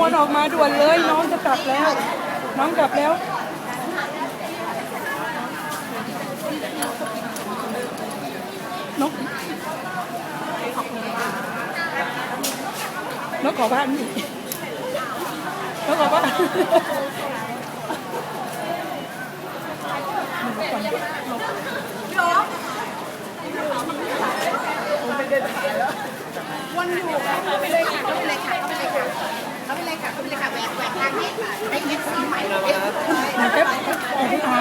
มนออกมาด่วนเลย น้องจะกลับแล้ว น้องกลับแล้วนกนกขอบ้านนี่นกขอบ้านมันแค่ออกไปเอา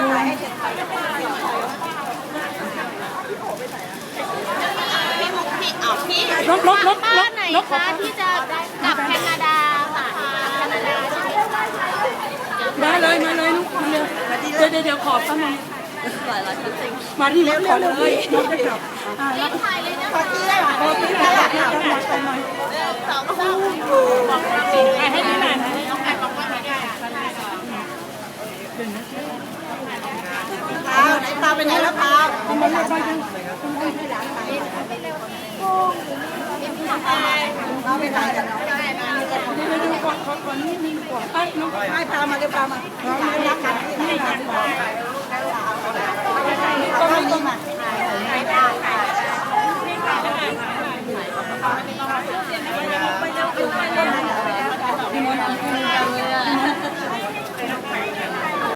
พี่มุกพี่อ๋อพี่ นกนกนกนบ้ากนไหนนกขอคะที่จะกลับแคนาดาค่ะแคนาดาใช่ไหมมาเลยมาเลยลูกมาเลยเดี๋ยวเดี๋ยวเดี๋ยวขอแป๊บนึงมาที่รถก่อเลยน้องจะกลับอ่าแล้วถ่ายเลยนะขอที่ได้ขอที่ได้ขอที่ได้ไปหน่อยสองสามไปให้ที่ไหนนะพาวไหนพาไปไหนแล้วพาวเอามาเลยไป กันพาวไปไหนกันเดี๋ยวเดี๋ยวก่อนขอก่อนนิดนึงก่อนไอ้น้องให้พาวมาเดี๋ยวพาวมาน้องไม่รักกันไม่รักกันก็ไม่ต้องมาเ